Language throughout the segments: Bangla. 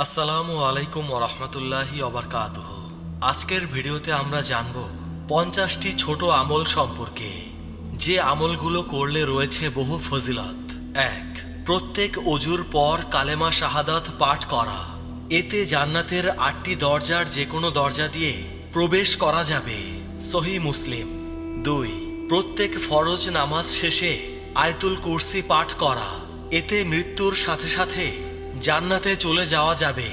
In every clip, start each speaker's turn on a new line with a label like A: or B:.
A: আসসালামু আলাইকুম ওরহমতুল্লাহি অবরকাতুহ আজকের ভিডিওতে আমরা জানব পঞ্চাশটি ছোট আমল সম্পর্কে। যে আমলগুলো করলে রয়েছে বহু ফজিলত। এক, প্রত্যেক অজুর পর কালেমা শাহাদাত পাঠ করা। এতে জান্নাতের আটটি দরজার যে কোনো দরজা দিয়ে প্রবেশ করা যাবে। সহি মুসলিম। দুই, প্রত্যেক ফরজ নামাজ শেষে আয়তুল কুরসি পাঠ করা। এতে মৃত্যুর সাথে সাথে জান্নাতে চলে যাওয়া যাবে।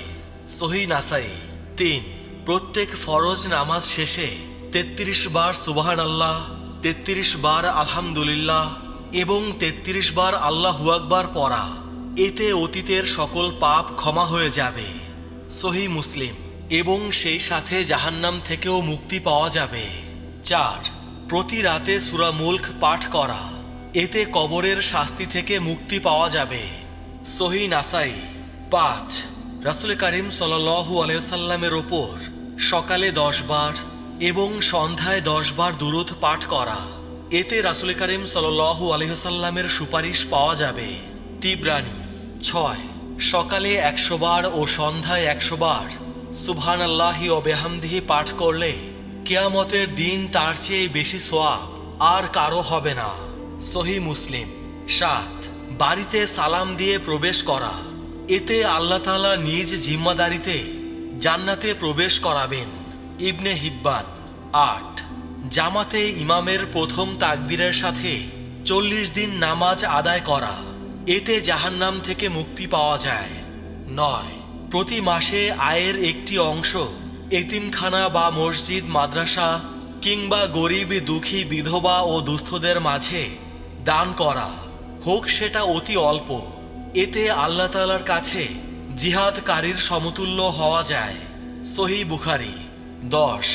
A: সহি নাসাই তিন, প্রত্যেক ফরজ নামাজ শেষে তেত্রিশ বার সুবাহান আল্লাহ তেত্রিশ বার আলহামদুলিল্লাহ এবং তেত্রিশ বার আল্লাহু আকবার পড়া। এতে অতীতের সকল পাপ ক্ষমা হয়ে যাবে। সহি মুসলিম এবং সেই সাথে জাহান্নাম থেকেও মুক্তি পাওয়া যাবে। চার, প্রতি রাতে সুরা মুল্ক পাঠ করা। এতে কবরের শাস্তি থেকে মুক্তি পাওয়া যাবে। সহি নাসাই পাঁচ রাসুল করিম সাল্লাহু আলাইসাল্লামের ওপর সকালে দশ বার এবং সন্ধ্যায় দশ বার দুরুদ পাঠ করা। এতে রাসুল করিম সাল্লাহু আলহিসাল্লামের সুপারিশ পাওয়া যাবে। তিব্রানি, ছয়, সকালে একশো বার ও সন্ধ্যায় একশো বার সুবহান আল্লাহি ও বেহামদিহি পাঠ করলে কেয়ামতের দিন তার চেয়ে বেশি সোয়াব আর কারও হবে না। সহি মুসলিম, সাত, বাড়িতে সালাম দিয়ে প্রবেশ করা। এতে আল্লাহ তাআলা নিজ জিম্মাদারিতে জান্নাতে প্রবেশ করাবেন। ইবনে হিব্বান, আট। জামাতে ইমামের প্রথম তাকবীরের সাথে চল্লিশ দিন নামাজ আদায় করা। এতে জাহান্নাম থেকে মুক্তি পাওয়া যায়। নয়। প্রতি মাসে আয়ের একটি অংশ এতিমখানা বা মসজিদ, মাদ্রাসা কিংবা গরিব, দুঃখী, বিধবা ও দুস্থদের মাঝে দান করা। হোক সেটা অতি অল্প। এতে আল্লাহ তালার কাছে জিহাদকারীর সমতুল্য হওয়া যায়। সহি বুখারি, দশ।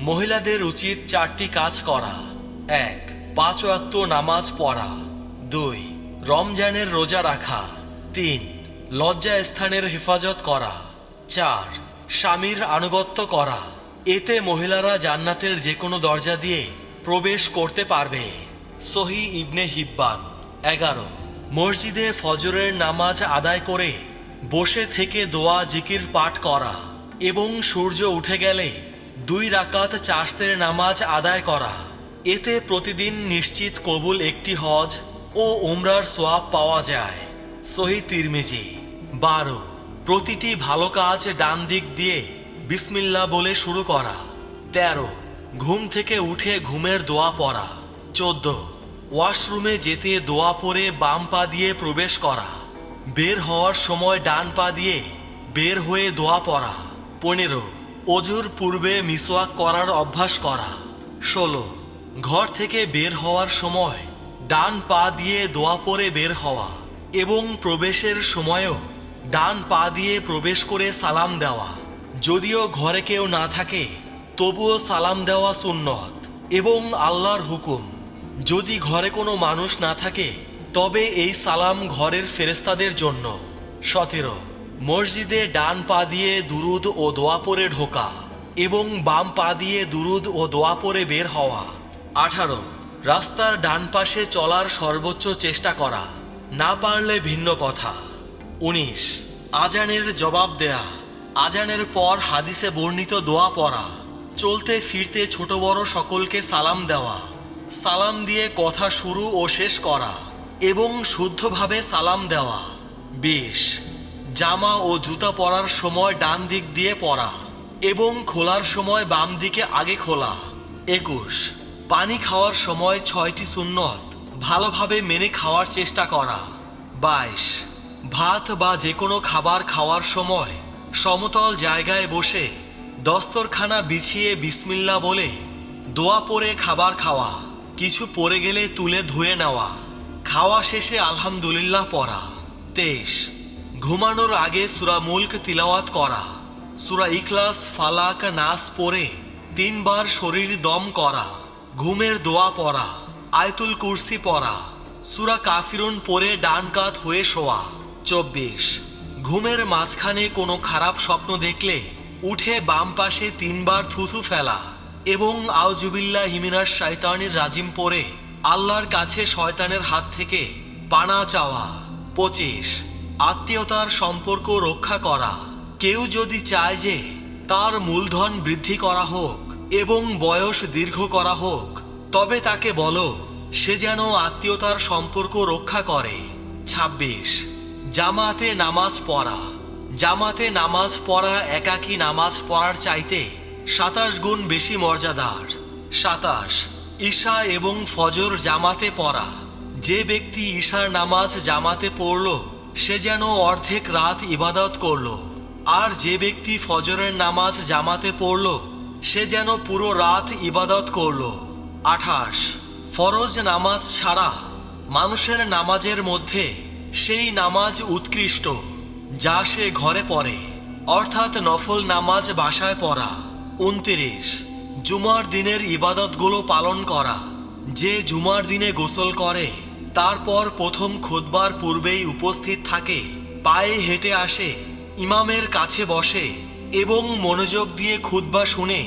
A: মহিলাদের উচিত চারটি কাজ করা। এক, পাঁচ ওয়াক্ত নামাজ পড়া। দুই, রমজানের রোজা রাখা। তিন, লজ্জা স্থানের হেফাজত করা। চার, স্বামীর আনুগত্য করা। এতে মহিলারা জান্নাতের যে কোনো দরজা দিয়ে প্রবেশ করতে পারবে। সহি ইবনে হিব্বান, এগারো। মসজিদে ফজরের নামাজ আদায় করে বসে থেকে দোয়া জিকির পাঠ করা এবং সূর্য উঠে গেলে দুই রাকাত চাষতের নামাজ আদায় করা। এতে প্রতিদিন নিশ্চিত কবুল একটি হজ ও উমরার সোয়াব পাওয়া যায়। সহি তিরমিজি। বারো। প্রতিটি ভালো কাজ ডান দিক দিয়ে বিসমিল্লা বলে শুরু করা। তেরো। ঘুম থেকে উঠে ঘুমের দোয়া পড়া। চোদ্দ। ওয়াশরুমে যেতে দোয়া পরে বাম পা দিয়ে প্রবেশ করা। বের হওয়ার সময় ডান পা দিয়ে বের হয়ে দোয়া পড়া। পনেরো, অজুর পূর্বে মিসওয়াক করার অভ্যাস করা। ষোলো, ঘর থেকে বের হওয়ার সময় ডান পা দিয়ে দোয়া পরে বের হওয়া এবং প্রবেশের সময়ও ডান পা দিয়ে প্রবেশ করে সালাম দেওয়া। যদিও ঘরে কেউ না থাকে, তবুও সালাম দেওয়া সুন্নত এবং আল্লাহর হুকুম। যদি ঘরে কোনো মানুষ না থাকে, তবে এই সালাম ঘরের ফেরেস্তাদের জন্য। সতেরো, মসজিদে ডান পা দিয়ে দুরুদ ও দোয়া পরে ঢোকা এবং বাম পা দিয়ে দুরুদ ও দোয়া পরে বের হওয়া। আঠারো, রাস্তার ডান পাশে চলার সর্বোচ্চ চেষ্টা করা, না পারলে ভিন্ন কথা। উনিশ, আজানের জবাব দেয়া, আজানের পর হাদিসে বর্ণিত দোয়া পড়া, চলতে ফিরতে ছোট বড় সকলকে সালাম দেওয়া। সালাম দিয়ে কথা শুরু ও শেষ করা এবং শুদ্ধভাবে সালাম দেওয়া। বেশ। জামা ও জুতা পরার সময় ডান দিক দিয়ে পরা এবং খোলার সময় বাম দিকে আগে খোলা। একুশ। পানি খাওয়ার সময় ছয়টি সুন্নত ভালোভাবে মেনে খাওয়ার চেষ্টা করা। বাইশ। ভাত বা যে কোনো খাবার খাওয়ার সময় সমতল জায়গায় বসে দস্তরখানা বিছিয়ে বিসমিল্লা বলে দোয়া পরে খাবার খাওয়া। কিছু পড়ে গেলে তুলে ধুয়ে নেওয়া। খাওয়া শেষে আলহামদুলিল্লাহ পড়া। তেইশ। ঘুমানোর আগে সুরা মুল্ক তিলাওয়াত করা। সুরা ইখলাস, ফালাক, নাস পরে তিনবার শরীর দম করা। ঘুমের দোয়া পড়া। আয়তুল কুরসি পড়া। সুরা কাফিরুন পরে ডান কাত হয়ে শোয়া। চব্বিশ। ঘুমের মাঝখানে কোনো খারাপ স্বপ্ন দেখলে উঠে বাম পাশে তিনবার থুথু ফেলা। এবং আউজুবিল্লা হিমিনার শয়তানির রাজিম পরে আল্লাহর কাছে শয়তানের হাত থেকে পানা চাওয়া। পঁচিশ, আত্মীয়তার সম্পর্ক রক্ষা করা। কেউ যদি চায় যে তার মূলধন বৃদ্ধি করা হোক এবং বয়স দীর্ঘ করা হোক, তবে তাকে বলো, সে যেন আত্মীয়তার সম্পর্ক রক্ষা করে। ২৬ জামাতে নামাজ পড়া। জামাতে নামাজ পড়া একাকী নামাজ পড়ার চাইতে সাতাশ গুণ বেশি মর্যাদার। সাতাশ, ঈশা এবং ফজর জামাতে পড়া। যে ব্যক্তি ঈশার নামাজ জামাতে পড়ল, সে যেন অর্ধেক রাত ইবাদত করল। আর যে ব্যক্তি ফজরের নামাজ জামাতে পড়ল, সে যেন পুরো রাত ইবাদত করল। আঠাশ, ফরজ নামাজ ছাড়া মানুষের নামাজের মধ্যে সেই নামাজ উৎকৃষ্ট, যা সে ঘরে পড়ে। অর্থাৎ নফল নামাজ বাসায় পড়া। উনতিরিশ। জুমার দিনের ইবাদতগুলো পালন করা। যে জুমার দিনে গোসল করে, তারপর প্রথম খুতবার পূর্বেই উপস্থিত থাকে, পায়ে হেঁটে আসে, ইমামের কাছে বসে এবং মনোযোগ দিয়ে খুতবা শুনে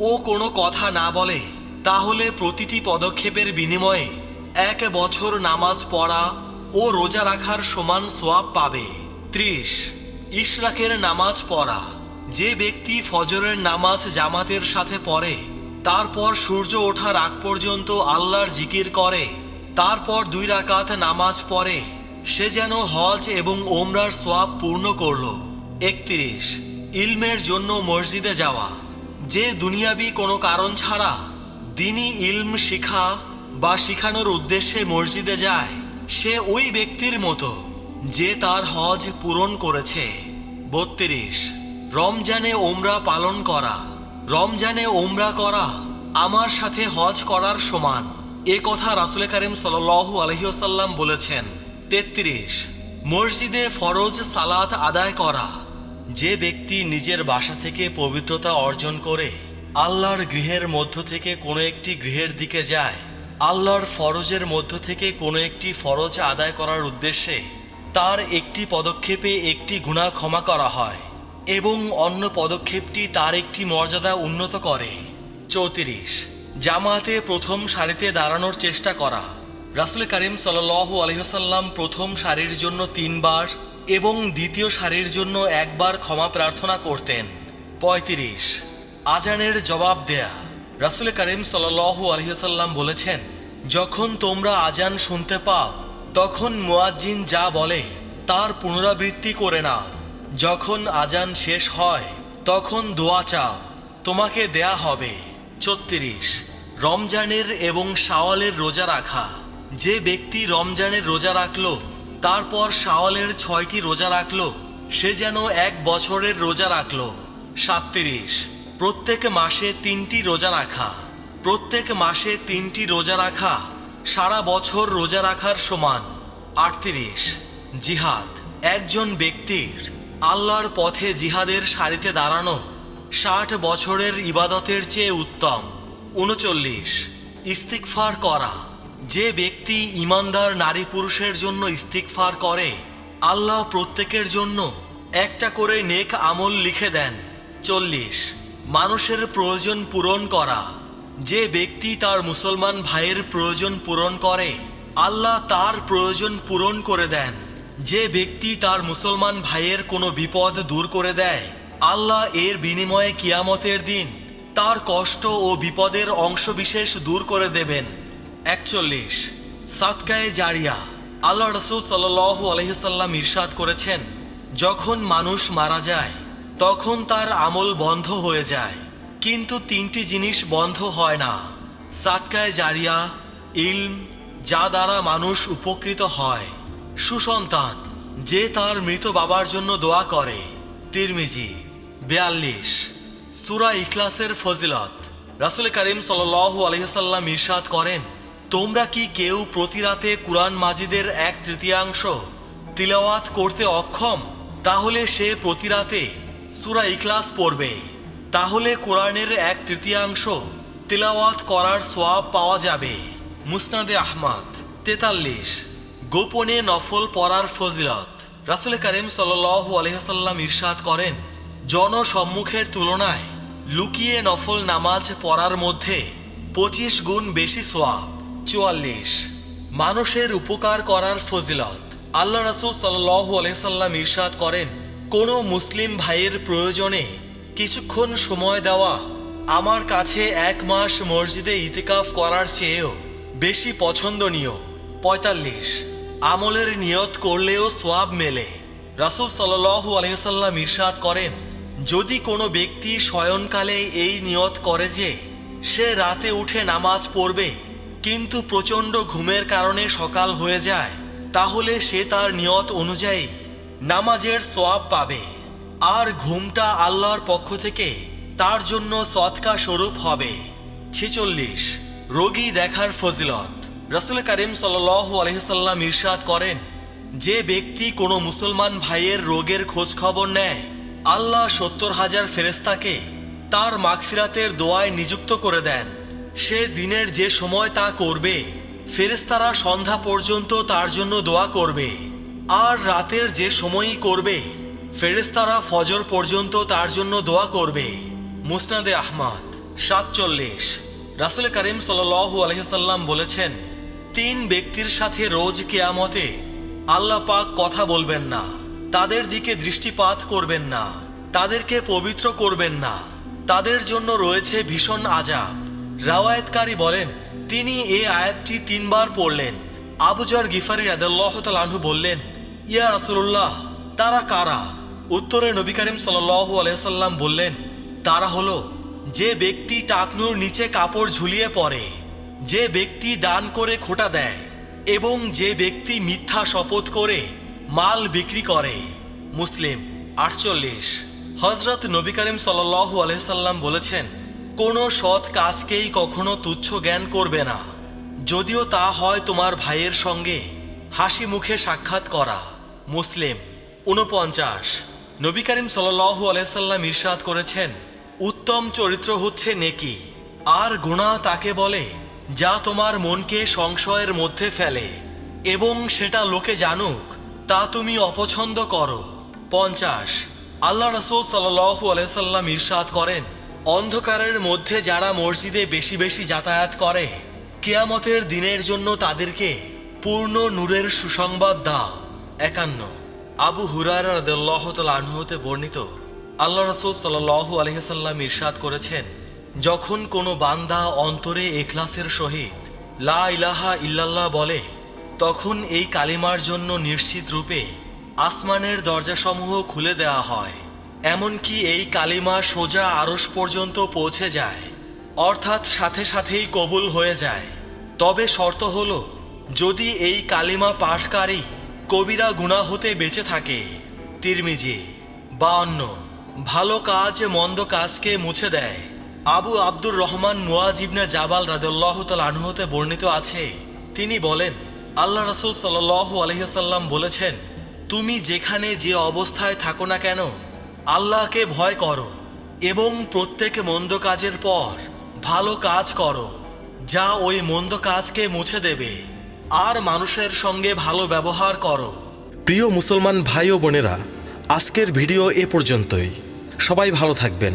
A: ও কোনো কথা না বলে, তাহলে প্রতিটি পদক্ষেপের বিনিময়ে এক বছর নামাজ পড়া ও রোজা রাখার সমান সোয়াব পাবে। ত্রিশ। ইশরাকের নামাজ পড়া। যে ব্যক্তি ফজরের নামাজ জামাতের সাথে পড়ে, তারপর সূর্য ওঠার আগ পর্যন্ত আল্লাহর জিকির করে, তারপর দুই রাকাত নামাজ পড়ে, সে যেন হজ এবং ওমরার সোয়াব পূর্ণ করল। একত্রিশ, ইলমের জন্য মসজিদে যাওয়া। যে দুনিয়াবি কোনো কারণ ছাড়া দিনই ইলম শিখা বা শিখানোর উদ্দেশ্যে মসজিদে যায়, সে ওই ব্যক্তির মতো যে তার হজ পূরণ করেছে। বত্রিশ রমজানে ওমরা পালন করা। রমজানে ওমরা করা আমার সাথে হজ করার সমান। এ কথা রাসুল করিম সাল্লু আলহিউসাল্লাম বলেছেন। তেত্রিশ, মসজিদে ফরজ সালাত আদায় করা। যে ব্যক্তি নিজের বাসা থেকে পবিত্রতা অর্জন করে, আল্লাহর গৃহের মধ্য থেকে কোনো একটি গৃহের দিকে যায়, আল্লাহর ফরজের মধ্য থেকে কোনো একটি ফরজ আদায় করার উদ্দেশ্যে তার একটি পদক্ষেপে একটি গুণা ক্ষমা করা হয়। এবং অন্য পদক্ষেপটি তার একটি মর্যাদা উন্নত করে। চৌত্রিশ। জামাতে প্রথম সারিতে দাঁড়ানোর চেষ্টা করা। রাসুল করিম সাল্লু আলহিহাসাল্লাম প্রথম সারির জন্য তিনবার এবং দ্বিতীয় সারির জন্য একবার ক্ষমা প্রার্থনা করতেন। পঁয়ত্রিশ। আজানের জবাব দেয়া। রাসুল করিম সাল্লু আলহিহাসাল্লাম বলেছেন, যখন তোমরা আজান শুনতে পাও, তখন মুয়াজ্জিন যা বলে, তার পুনরাবৃত্তি করে নাও। যখন আজান শেষ হয়, তখন দোয়া চাও। তোমাকে দেয়া হবে। ছত্রিশ রমজানের এবং শাওয়ালের রোজা রাখা। যে ব্যক্তি রমজানের রোজা রাখল, তারপর শাওয়ালের ছয়টি রোজা রাখল, সে যেন এক বছরের রোজা রাখল। সাতত্রিশ। প্রত্যেক মাসে তিনটি রোজা রাখা। প্রত্যেক মাসে তিনটি রোজা রাখা, সারা বছর রোজা রাখার সমান। আটত্রিশ। জিহাদ। একজন ব্যক্তির আল্লাহর পথে জিহাদের সারিতে দাঁড়ানো ষাট বছরের ইবাদতের চেয়ে উত্তম। উনচল্লিশ। ইস্তিকফার করা। যে ব্যক্তি ইমানদার নারী পুরুষের জন্য ইস্তিকফার করে, আল্লাহ প্রত্যেকের জন্য একটা করে নেক আমল লিখে দেন। চল্লিশ। মানুষের প্রয়োজন পূরণ করা। যে ব্যক্তি তার মুসলমান ভাইয়ের প্রয়োজন পূরণ করে, আল্লাহ তার প্রয়োজন পূরণ করে দেন। যে ব্যক্তি তার মুসলমান ভাইয়ের কোনো বিপদ দূর করে দেয়, আল্লাহ এর বিনিময়ে কিয়ামতের দিন তার কষ্ট ও বিপদের অংশবিশেষ দূর করে দেবেন। একচল্লিশ সাতকায়ে জারিয়া। আল্লাহ রসুল সাল্লু আলহিসাল্লাম ইরশাদ করেছেন, যখন মানুষ মারা যায়, তখন তার আমল বন্ধ হয়ে যায়। কিন্তু তিনটি জিনিস বন্ধ হয় না। সাতকায় জারিয়া, ইলম, যা দ্বারা মানুষ উপকৃত হয়। সুসন্তান, যে তার মৃত বাবার জন্য দোয়া করে। তিরমিজি, বেয়াল্লিশ, সুরা ইখলাসের ফজিলত। রাসুল করিম সাল্লু আলহিসাল্লাম ইরশাদ করেন, তোমরা কি কেউ প্রতি রাতে কুরআন মাজিদের এক তৃতীয়াংশ তিলাওয়াত করতে অক্ষম? তাহলে সে প্রতি রাতে সুরা ইখলাস পড়বে। তাহলে কোরআনের এক তৃতীয়াংশ তিলাওয়াত করার সোয়াব পাওয়া যাবে। মুসনাদে আহমদ, তেতাল্লিশ গোপনে নফল পড়ার ফজিলত। রাসুল করিম সাল্লু আলহিহাল্লাম ইরশাদ করেন, জনসম্মুখের তুলনায় লুকিয়ে নফল নামাজ পড়ার মধ্যে পঁচিশ গুণ বেশি সোয়াব। চুয়াল্লিশ। মানুষের উপকার করার ফজিলত। আল্লাহ রাসুল সাল্লু আলহিসাল্লাম ইরশাদ করেন, কোনো মুসলিম ভাইয়ের প্রয়োজনে কিছুক্ষণ সময় দেওয়া আমার কাছে এক মাস মসজিদে ইতিকাফ করার চেয়েও বেশি পছন্দনীয়। পঁয়তাল্লিশ। আমলের নিয়ত করলেও সোয়াব মেলে। রাসুল সাল্লাহ আলহিসাল্লাম ইরশাদ করেন, যদি কোনো ব্যক্তি শয়নকালে এই নিয়ত করে যে, সে রাতে উঠে নামাজ পড়বে, কিন্তু প্রচণ্ড ঘুমের কারণে সকাল হয়ে যায়, তাহলে সে তার নিয়ত অনুযায়ী নামাজের সোয়াব পাবে। আর ঘুমটা আল্লাহর পক্ষ থেকে তার জন্য সৎকা স্বরূপ হবে। ছেচল্লিশ। রোগী দেখার ফজিলত। রসুল করিম সাল আলহিসাল্লাম ইরশাদ করেন, যে ব্যক্তি কোনো মুসলমান ভাইয়ের রোগের খোঁজ খবর নেয়, আল্লাহ সত্তর হাজার ফেরেস্তাকে তার মাগফিরাতের দোয়ায় নিযুক্ত করে দেন। সে দিনের যে সময় তা করবে ফেরেস্তারা সন্ধ্যা পর্যন্ত তার জন্য দোয়া করবে। আর রাতের যে সময়ই করবে ফেরেস্তারা ফজর পর্যন্ত তার জন্য দোয়া করবে। মুসনাদে আহমদ, সাতচল্লিশ। রাসুল করিম সাল আলহিসাল্লাম বলেছেন তিন ব্যক্তির সাথে রোজ কেয়ামতে আল্লাহ পাক কথা বলবেন না। তাদের দিকে দৃষ্টিপাত করবেন না। তাদেরকে পবিত্র করবেন না। তাদের জন্য রয়েছে ভীষণ আজাব রাওয়ায়তকারী বলেন, তিনি এই আয়াতটি তিনবার পড়লেন। আবুজর গিফারি রাদাল্লাহ তালাহু বললেন, ইয়া রাসুল্লাহ তারা কারা? উত্তরে নবী করিম সাল্লু আলাইসাল্লাম বললেন, তারা হলো যে ব্যক্তি টাকনুর নিচে কাপড় ঝুলিয়ে পড়ে। যে ব্যক্তি দান করে খোটা দেয় এবং যে ব্যক্তি মিথ্যা শপথ করে, মাল বিক্রি করে। মুসলিম, আটচল্লিশ। হজরত নবী করিম সাল্লু আলহিসাল্লাম বলেছেন, কোনো সৎ কাজকেই কখনো তুচ্ছ জ্ঞান করবে না। যদিও তা হয় তোমার ভাইয়ের সঙ্গে, হাসি মুখে সাক্ষাৎ করা। মুসলিম উনপঞ্চাশ নবী করিম সাল্লু আলাইসাল্লাম ইরশাদ করেছেন, উত্তম চরিত্র হচ্ছে নেকি। আর গুণা তাকে বলে যা তোমার মনকে সংশয়ের মধ্যে ফেলে, এবং সেটা লোকে জানুক, তা তুমি অপছন্দ করো। পঞ্চাশ, আল্লাহ রসুল সাল্লু আলাইসাল্লাম ইরশাদ করেন, অন্ধকারের মধ্যে যারা মসজিদে বেশি বেশি যাতায়াত করে, কেয়ামতের দিনের জন্য তাদেরকে পূর্ণ নূরের সুসংবাদ দাও। একান্ন, আবু হুরার আনহুতে বর্ণিত, আল্লাহ রসুল সাল্লু আলহিসাল্লাম ইরশাদ করেছেন যখন কোনো বান্দা অন্তরে এখলাসের সহিত লা ইলাহা ইল্লাল্লাহ বলে, তখন এই কালিমার জন্য নিশ্চিত রূপে আসমানের দরজাসমূহ খুলে দেওয়া হয়, এমনকি এই কালিমা সোজা আরস পর্যন্ত পৌঁছে যায়, অর্থাৎ সাথে সাথেই কবুল হয়ে যায়। তবে শর্ত হল, যদি এই কালিমা পাঠকারী কবিরা গুণা হতে বেঁচে থাকে, তিরমিজি বা অন্য ভালো কাজ মন্দ কাজকে মুছে দেয়। আবু আব্দুর রহমান মুয়াজিবনা জাবাল রাদুল্লাহ আনহুতে বর্ণিত আছে, তিনি বলেন, আল্লাহ রসুল সাল্লু আলহিসাল্লাম বলেছেন, তুমি যেখানে যে অবস্থায় থাকো না কেন, আল্লাহকে ভয় করো এবং প্রত্যেক মন্দ কাজের পর ভালো কাজ করো, যা ওই মন্দ কাজকে মুছে দেবে, আর মানুষের সঙ্গে ভালো ব্যবহার করো। প্রিয় মুসলমান ভাই ও বোনেরা, আজকের ভিডিও এ পর্যন্তই। সবাই ভালো থাকবেন।